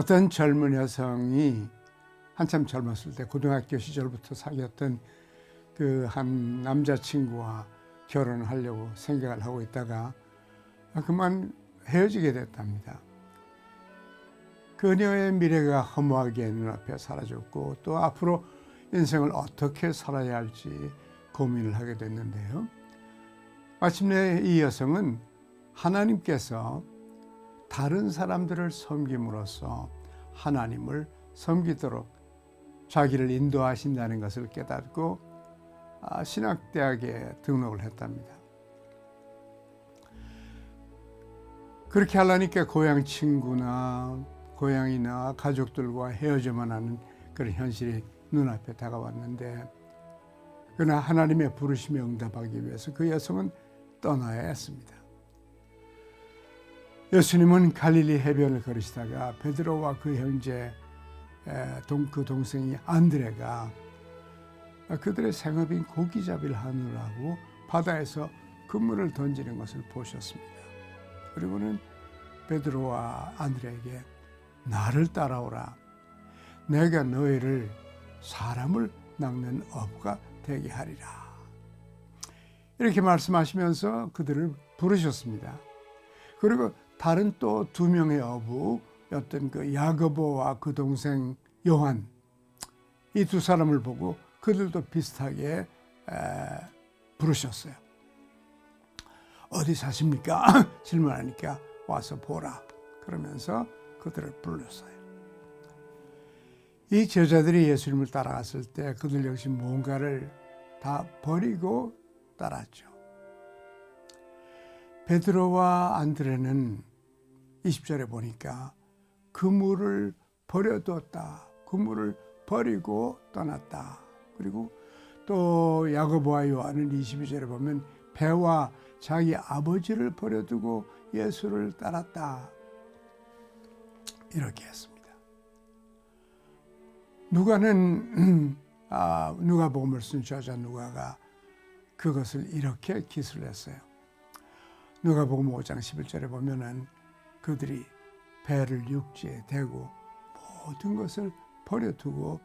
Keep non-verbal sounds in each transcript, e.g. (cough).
어떤 젊은 여성이 한참 젊었을 때 고등학교 시절부터 사귀었던 그 한 남자친구와 결혼을 하려고 생각을 하고 있다가 그만 헤어지게 됐답니다. 그녀의 미래가 허무하게 눈앞에 사라졌고 또 앞으로 인생을 어떻게 살아야 할지 고민을 하게 됐는데요. 마침내 이 여성은 하나님께서 다른 사람들을 섬김으로써 하나님을 섬기도록 자기를 인도하신다는 것을 깨닫고 아, 신학대학에 등록을 했답니다. 그렇게 하려니까 고향 친구나 고향이나 가족들과 헤어져만 하는 그런 현실이 눈앞에 다가왔는데 그러나 하나님의 부르심에 응답하기 위해서 그 여성은 떠나야 했습니다. 예수님은 갈릴리 해변을 걸으시다가 베드로와 그 형제 동, 그 동생이 안드레가 그들의 생업인 고기잡이를 하느라고 바다에서 그물을 던지는 것을 보셨습니다. 그리고는 베드로와 안드레에게 나를 따라오라. 내가 너희를 사람을 낚는 어부가 되게 하리라. 이렇게 말씀하시면서 그들을 부르셨습니다. 그리고 다른 또 두 명의 어부였던 그 야고보와 그 동생 요한 이 두 사람을 보고 그들도 비슷하게 에, 부르셨어요. 어디 사십니까? (laughs) 질문하니까 와서 보라. 그러면서 그들을 불렀어요. 이 제자들이 예수님을 따라갔을 때 그들 역시 뭔가를 다 버리고 따랐죠. 베드로와 안드레는 20절에 보니까 그물을 버려뒀다. 그물을 버리고 떠났다. 그리고 또 야고보와 요한은 22절에 보면 배와 자기 아버지를 버려두고 예수를 따랐다. 이렇게 했습니다. 누가는 (clears throat) 아, 누가복음을 쓴 저자 누가가 그것을 이렇게 기술을 했어요. 누가복음 5장 11절에 보면은 그들이 배를 육지에 대고 모든 것을 버려두고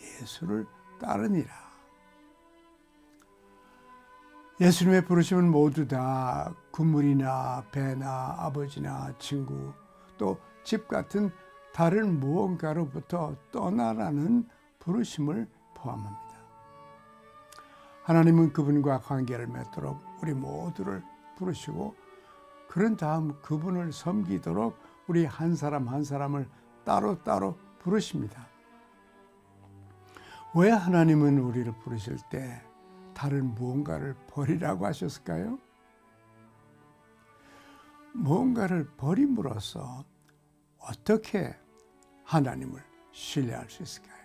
예수를 따르니라. 예수님의 부르심은 모두 다 구물이나 배나 아버지나 친구 또 집 같은 다른 무언가로부터 떠나라는 부르심을 포함합니다. 하나님은 그분과 관계를 맺도록 우리 모두를 부르시고 그런 다음 그분을 섬기도록 우리 한 사람 한 사람을 따로따로 부르십니다. 왜 하나님은 우리를 부르실 때 다른 무언가를 버리라고 하셨을까요? 무언가를 버림으로써 어떻게 하나님을 신뢰할 수 있을까요?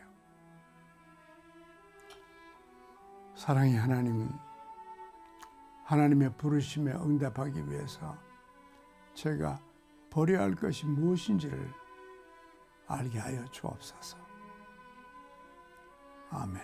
사랑의 하나님, 하나님의 부르심에 응답하기 위해서 제가 버려야 할 것이 무엇인지를 알게 하여 주옵소서. 아멘.